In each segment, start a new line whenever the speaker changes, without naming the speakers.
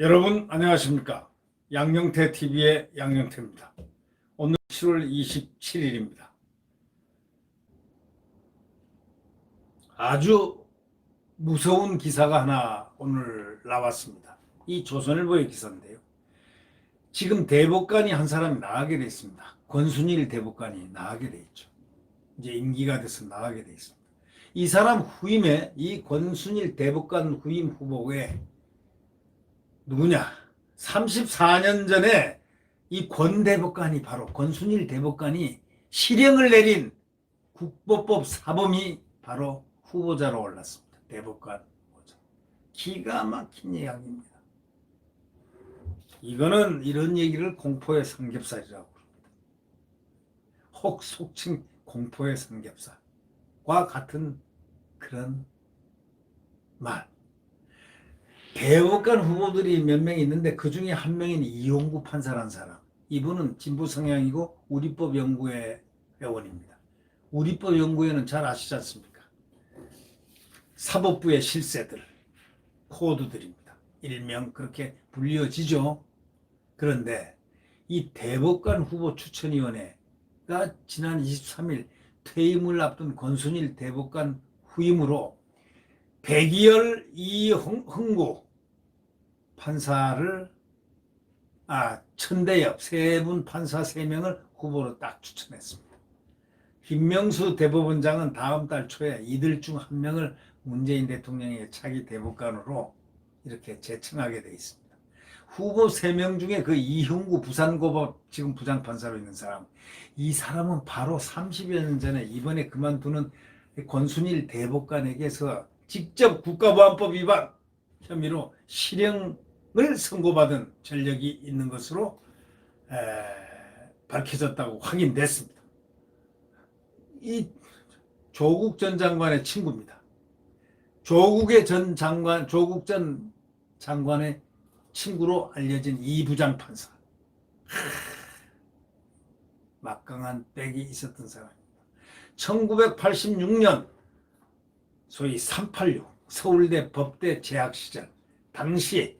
여러분 안녕하십니까? 양영태 TV의 양영태입니다. 오늘 7월 27일입니다. 아주 무서운 기사가 하나 오늘 나왔습니다. 이 조선일보의 기사인데요. 지금 대법관이 한 사람이 나가게 돼 있습니다. 권순일 대법관이 나가게 돼 있죠. 이제 임기가 돼서 나가게 돼 있습니다. 이 사람 후임에 이 권순일 대법관 후임 후보에 누구냐? 34년 전에 이 권 대법관이 바로 권순일 대법관이 실형을 내린 국보법 사범이 바로 후보자로 올랐습니다. 대법관 후보자. 기가 막힌 이야기입니다. 이거는 이런 얘기를 공포의 삼겹살이라고 합니다. 혹 속칭 공포의 삼겹살과 같은 그런 말. 대법관 후보들이 몇 명 있는데 그 중에 한 명인 이용구 판사라는 사람. 이분은 진보 성향이고 우리법 연구회 회원입니다. 우리법 연구회는 잘 아시지 않습니까? 사법부의 실세들, 코드들입니다. 일명 그렇게 불리어지죠. 그런데 이 대법관 후보 추천위원회가 지난 23일 퇴임을 앞둔 권순일 대법관 후임으로 백이열 이흥구 판사를 아 천대엽 세 분 판사 세 명을 후보로 딱 추천했습니다. 김명수 대법원장은 다음 달 초에 이들 중 한 명을 문재인 대통령의 차기 대법관으로 이렇게 제청하게 돼 있습니다. 후보 세명 중에 그 이흥구 부산고법 지금 부장판사로 있는 사람 이 사람은 바로 30여 년 전에 이번에 그만두는 권순일 대법관에게서 직접 국가보안법 위반 혐의로 실형 을 선고받은 전력이 있는 것으로 에, 밝혀졌다고 확인됐습니다. 이 조국 전 장관의 친구입니다. 조국의 전 장관, 조국 전 장관의 친구로 알려진 이 부장 판사. 막강한 백이 있었던 사람입니다. 1986년 소위 386 서울대 법대 재학 시절 당시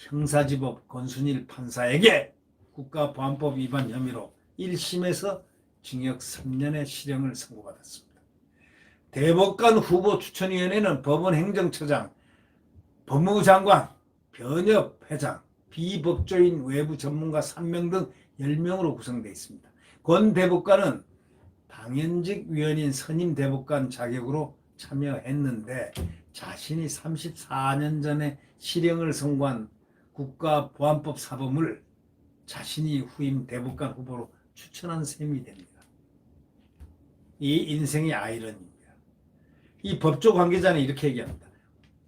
형사지법 권순일 판사에게 국가보안법 위반 혐의로 1심에서 징역 3년의 실형을 선고받았습니다. 대법관 후보 추천위원회는 법원 행정처장, 법무부 장관, 변협 회장, 비법조인 외부 전문가 3명 등 10명으로 구성되어 있습니다. 권 대법관은 당연직 위원인 선임 대법관 자격으로 참여했는데 자신이 34년 전에 실형을 선고한 국가보안법 사범을 자신이 후임 대법관 후보로 추천한 셈이 됩니다. 이 인생의 아이러니입니다. 이 법조 관계자는 이렇게 얘기합니다.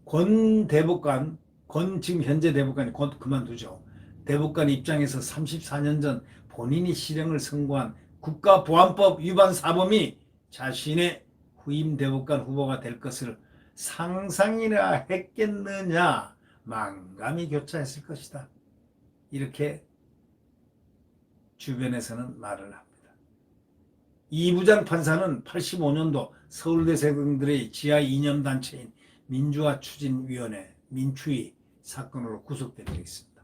권 대법관, 권 지금 현재 대법관이 곧 그만두죠. 대법관 입장에서 34년 전 본인이 실형을 선고한 국가보안법 위반 사범이 자신의 후임 대법관 후보가 될 것을 상상이나 했겠느냐 망감이 교차했을 것이다. 이렇게 주변에서는 말을 합니다. 이부장 판사는 85년도 서울대 세공들의 지하 이념 단체인 민주화 추진위원회 민추위 사건으로 구속된 적이 있습니다.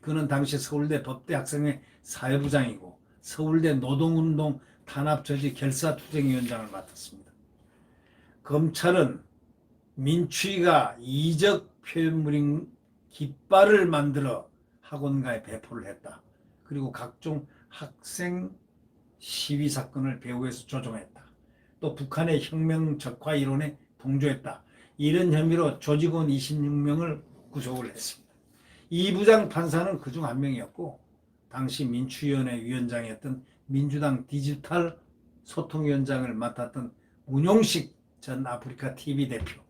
그는 당시 서울대 법대 학생회 사회부장이고 서울대 노동운동 탄압저지 결사투쟁위원장을 맡았습니다. 검찰은 민추위가 이적 표현물인 깃발을 만들어 학원가에 배포를 했다. 그리고 각종 학생 시위 사건을 배후에서 조종했다. 또 북한의 혁명 적화 이론에 동조했다. 이런 혐의로 조직원 26명을 구속을 했습니다. 이 부장 판사는 그중 한 명이었고 당시 민추위원회 위원장이었던 민주당 디지털 소통위원장을 맡았던 문용식 전 아프리카 TV 대표,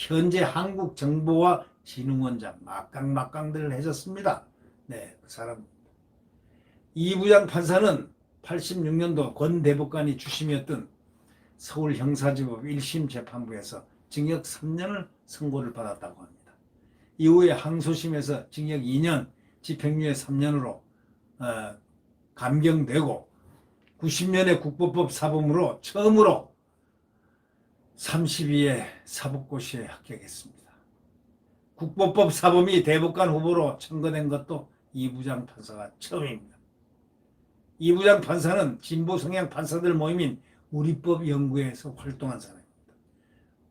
현재 한국정보와 진흥원장 막강막강들을 해줬습니다. 네, 그 사람. 이 부장 판사는 86년도 권 대법관이 주심이었던 서울 형사지법 1심 재판부에서 징역 3년을 선고를 받았다고 합니다. 이후에 항소심에서 징역 2년, 집행유예 3년으로 어, 감경되고 90년에 국보법 사범으로 처음으로 32회 사법고시에 합격했습니다. 국보법 사범이 대법관 후보로 청구된 것도 이부장 판사가 처음입니다. 이부장 판사는 진보 성향 판사들 모임인 우리법 연구회에서 활동한 사람입니다.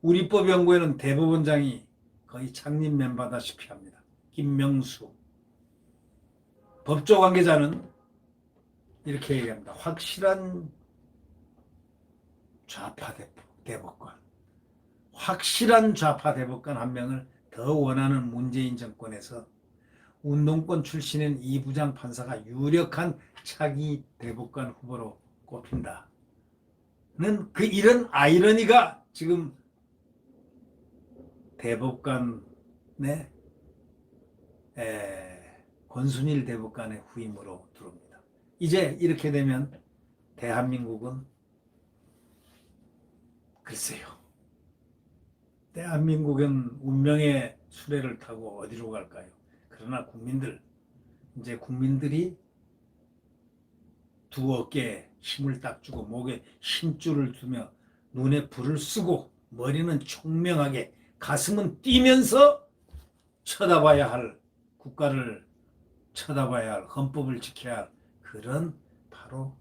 우리법 연구회는 대법원장이 거의 창립 멤버다시피 합니다. 김명수 법조 관계자는 이렇게 얘기합니다. 확실한 좌파 대- 대법관, 확실한 좌파 대법관 한 명을 더 원하는 문재인 정권에서 운동권 출신인 이 부장 판사가 유력한 차기 대법관 후보로 꼽힌다 는 그 이런 아이러니가 지금 대법관의 에, 권순일 대법관의 후임으로 들어옵니다. 이제 이렇게 되면 대한민국은 글쎄요. 대한민국은 운명의 수레를 타고 어디로 갈까요? 그러나 국민들, 이제 국민들이 두 어깨에 힘을 딱 주고 목에 힘줄을 두며 눈에 불을 쓰고 머리는 총명하게 가슴은 뛰면서 쳐다봐야 할 국가를 쳐다봐야 할 헌법을 지켜야 할 그런 바로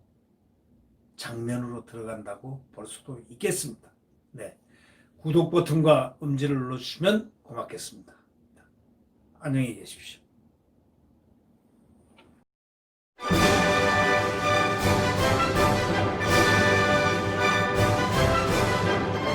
장면으로 들어간다고 볼 수도 있겠습니다. 네. 구독 버튼과 음지를 눌러주시면 고맙겠습니다. 안녕히 계십시오.